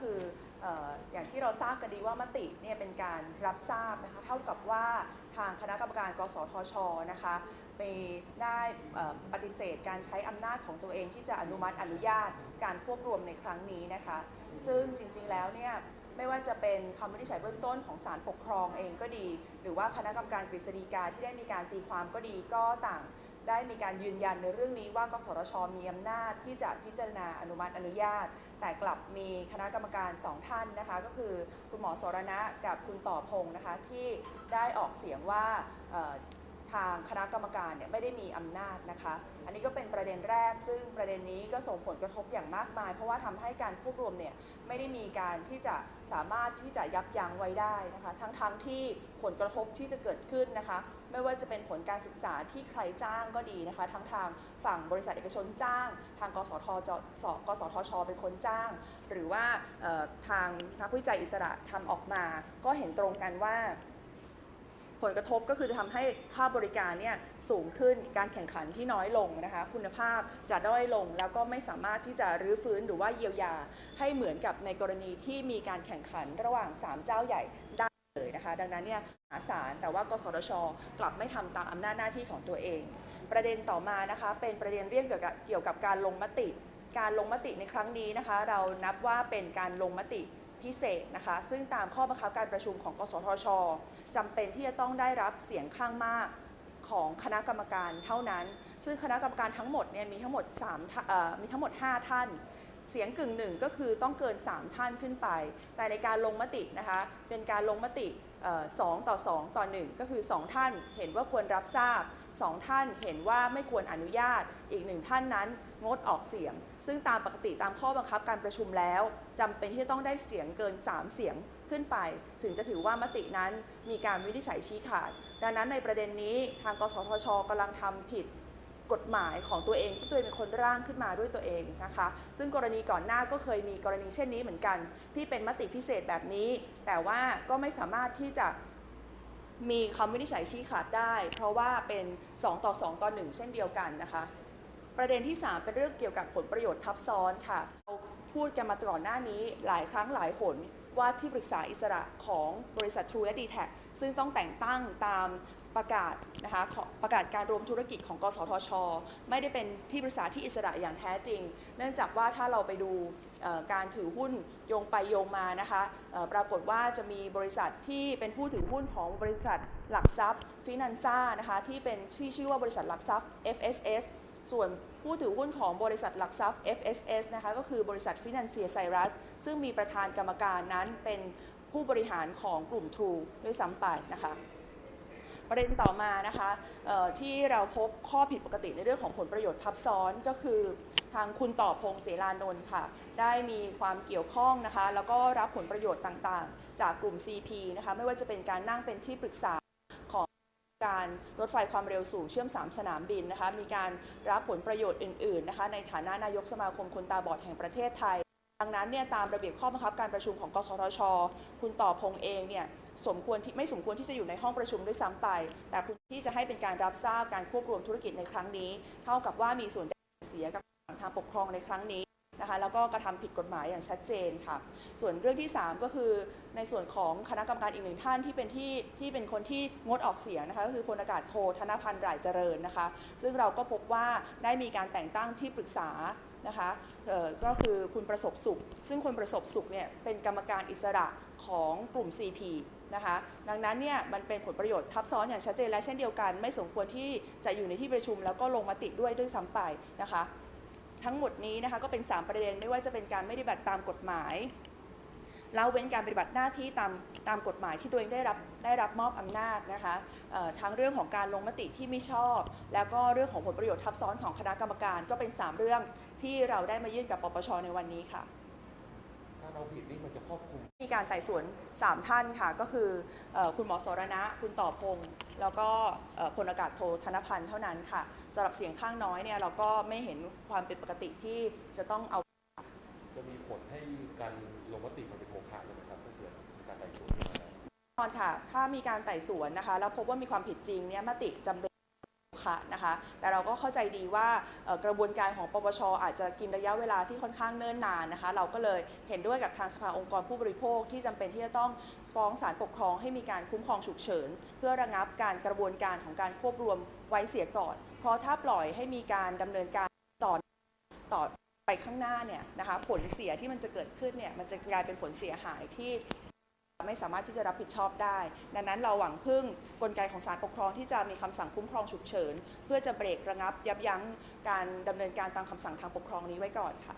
คืออย่างที่เราทราบกันดีว่ามติเนี่ยเป็นการรับทราบนะคะเท่ากับว่าทางคณะกรรมการกสทชนะคะไปได้ปฏิเสธการใช้อำนาจของตัวเองที่จะอนุมัติอนุญาตการควบรวมในครั้งนี้นะคะ ซึ่งจริงๆแล้วเนี่ยไม่ว่าจะเป็นคำวินิจฉัยเบื้องต้นของศาลปกครองเองก็ดี หรือว่าคณะกรรมการกฤษฎีกาที่ได้มีการตีความก็ดีก็ต่าง ได้มีการยืนยันในเรื่องนี้ว่ากสทชมีอำนาจที่จะพิจารณาอนุมัติอนุญาต แต่กลับมีคณะกรรมการสองท่านนะคะ ก็คือคุณหมอสรณะกับคุณต่อพงศ์นะคะที่ได้ออกเสียงว่า ทางคณะกรรมการเนี่ยไม่ได้มีอำนาจนะคะ อันนี้ก็เป็นประเด็นแรก ซึ่งประเด็นนี้ก็ส่งผลกระทบอย่างมากมาย เพราะว่าทำให้การควบรวมเนี่ยไม่ได้มีการที่จะสามารถที่จะยับยั้งไว้ได้นะคะ ทั้งๆทที่ผลกระทบที่จะเกิดขึ้นนะคะ ไม่ว่าจะเป็นผลการศึกษาที่ใครจ้างก็ดีนะคะ ทั้งทางฝั่งบริษัทเอกชนจ้าง ทางกสทสกสทช เป็นคนจ้าง หรือว่าทางนักวิจัยอิสระทำออกมา ก็เห็นตรงกันว่า ผลกระทบก็คือจะทำให้ค่าบริการเนี่ยสูงขึ้นการแข่งขันที่น้อยลงนะคะ คุณภาพจะด้อยลงแล้วก็ไม่สามารถที่จะรื้อฟื้นหรือว่าเยียวยา ให้เหมือนกับในกรณีที่มีการแข่งขันระหว่าง 3 เจ้าใหญ่ได้เลยนะคะ ดังนั้นเนี่ยหาศาลแต่ว่ากสทช กลับไม่ทำตามอำนาจหน้าที่ของตัวเอง ประเด็นต่อมานะคะเป็นประเด็นเรื่องเกี่ยวกับเกี่ยวกับการลงมติ การลงมติในครั้งนี้นะคะ เรานับว่าเป็นการลงมติ พิเศษนะคะ ซึ่งตามข้อบังคับการประชุมของ กสทชจำเป็นที่จะต้องได้รับเสียงข้างมากของคณะกรรมการเท่านั้น ซึ่งคณะกรรมการทั้งหมดเนี่ยมีทั้งหมด3มีทั้งหมด 5 ท่าน เสียงกึ่งหนึ่งก็คือต้องเกิน 3 ท่านขึ้นไป แต่ในการลงมตินะคะ เป็นการลงมติ 2 ต่อ 2 ต่อ 1 ก็คือ 2 ท่านเห็นว่าควรรับทราบ 2 ท่านเห็นว่าไม่ควรอนุญาต อีกหนึ่งท่านนั้นงดออกเสียง ซึ่งตามปกติตามข้อบังคับการประชุมแล้วจำเป็นที่จะต้องได้เสียงเกิน 3 เสียงขึ้นไป ถึงจะถือว่ามตินั้นมีการวินิจฉัยชี้ขาด ดังนั้นในประเด็นนี้ทางกสทชกำลังทำผิด กฎหมายของตัวเองที่ตัวเองเป็นคนร่างขึ้นมาด้วยตัวเองนะคะ ซึ่งกรณีก่อนหน้าก็เคยมีกรณีเช่นนี้เหมือนกัน ที่เป็นมติพิเศษแบบนี้ แต่ว่าก็ไม่สามารถที่จะมีคำวินิจฉัยชี้ขาดได้ เพราะว่าเป็น 2 ต่อ 2 ต่อ 1 เช่นเดียวกันนะคะ ประเด็นที่ 3 เป็นเรื่องเกี่ยวกับผลประโยชน์ทับซ้อนค่ะเราพูดกันมาก่อนหน้านี้หลายครั้งหลายหนว่าที่ปรึกษาอิสระของบริษัท True และ d t แทซึ่งต้องแต่งตั้งตาม ประกาศนะคะประกาศการรวมธุรกิจของกสทช ไม่ได้เป็นที่ปรึกษาที่อิสระอย่างแท้จริง เนื่องจากว่าถ้าเราไปดูการถือหุ้นโยงไปโยงมานะคะปรากฏว่าจะมีบริษัทที่เป็นผู้ถือหุ้นของบริษัทหลักทรัพย์ฟินันซ่านะคะที่เป็นชื่อชื่อว่าบริษัทหลักทรัพย์ FSS ส่วนผู้ถือหุ้นของบริษัทหลักทรัพย์ FSS นะคะก็คือบริษัทฟินันเซียไซรัส ซึ่งมีประธานกรรมการนั้นเป็นผู้บริหารของกลุ่ม True ด้วยซ้ำไปนะคะ ประเด็นต่อมานะคะที่เราพบข้อผิดปกติในเรื่องของผลประโยชน์ทับซ้อนก็คือ ทางคุณต่อพงษ์เสรานนท์ค่ะ ได้มีความเกี่ยวข้องนะคะ แล้วก็รับผลประโยชน์ต่างๆ จากกลุ่ม CP นะคะไม่ว่าจะเป็นการนั่งเป็นที่ปรึกษาของการรถไฟความเร็วสูงเชื่อม 3 สนามบินนะคะมีการรับผลประโยชน์อื่นๆนะคะในฐานะนายกสมาคมคนตาบอดแห่งประเทศไทยดังนั้นเนี่ยตามระเบียบข้อบังคับการประชุมของกสทช คุณต่อพงษ์เองเนี่ย สมควรที่ไม่สมควรที่จะอยู่ในห้องประชุมด้วยซ้ำไป แต่คุณที่จะให้เป็นการรับทราบการควบรวมธุรกิจในครั้งนี้ เท่ากับว่ามีส่วนได้เสียกับทางปกครองในครั้งนี้นะคะแล้วก็กระทำผิดกฎหมายอย่างชัดเจนค่ะ ส่วนเรื่องที่ 3 ก็คือในส่วนของคณะกรรมการอีกหนึ่งท่านที่เป็นที่ที่เป็นคนที่งดออกเสียงนะคะก็คือพลอากาศโทธนพันธ์รายเจริญนะคะ ซึ่งเราก็พบว่าได้มีการแต่งตั้งที่ปรึกษานะคะก็คือคุณประสบสุข ซึ่งคุณประสบสุขเนี่ยเป็นกรรมการอิสระของกลุ่ม CP นะคะดังนั้นเนี่ยมันเป็นผลประโยชน์ทับซ้อนอย่างชัดเจนและเช่นเดียวกัน ไม่สมควรที่จะอยู่ในที่ประชุม แล้วก็ลงมติด้วยด้วยซ้ำไปนะคะ ทั้งหมดนี้นะคะก็เป็น 3 ประเด็นไม่ว่าจะเป็นการไม่ปฏิบัติตามกฎหมายละเว้นการปฏิบัติหน้าที่ตามตามกฎหมายที่ตัวเองได้รับได้รับมอบอำนาจนะคะทั้งเรื่องของการลงมติที่ไม่ชอบ แล้วก็เรื่องของผลประโยชน์ทับซ้อนของคณะกรรมการ ก็เป็น 3 เรื่องที่เราได้มายื่นกับปปชในวันนี้ค่ะาเราผิดนี่มันจะครอบคลุม มีการไต่สวน 3 ท่านค่ะ ก็คือเออคุณหมอสรณะ คุณต่อพงศ์แล้วก็เอ่อพลอากาศโทธนพันธ์เท่านั้นค่ะสำหรับเสียงข้างน้อยเนี่ยเราก็ไม่เห็นความเป็นปกติที่จะต้องเอา จะมีผลให้การลงมติมันเป็นโมฆะเลยไหมครับถ้าเกิดมีการไต่สวนขึ้นมาแล้วแน่นอนค่ะ ถ้ามีการไต่สวนนะคะ แล้วพบว่ามีความผิดจริงเนี่ยมติจำเป็น ค่ะนะคะแต่เราก็เข้าใจดีว่ากระบวนการของปปชอาจจะกินระยะเวลาที่ค่อนข้างเนิ่นนานนะคะ เราก็เลยเห็นด้วยกับทางสภาองค์กรผู้บริโภคที่จำเป็นที่จะต้องฟ้องศาลปกครองให้มีการคุ้มครองฉุกเฉิน เพื่อระงับการกระบวนการของการควบรวมไว้เสียก่อน เพราะถ้าปล่อยให้มีการดำเนินการต่อต่อไปข้างหน้าเนี่ยนะคะผลเสียที่มันจะเกิดขึ้นเนี่ยมันจะกลายเป็นผลเสียหายที่ ไม่สามารถที่จะรับผิดชอบได้ ดังนั้นเราหวังพึ่งกลไกของศาลปกครองที่จะมีคำสั่งคุ้มครองฉุกเฉิน เพื่อจะเบรกระงับยับยั้งการดำเนินการตามคำสั่งทางปกครองนี้ไว้ก่อนค่ะ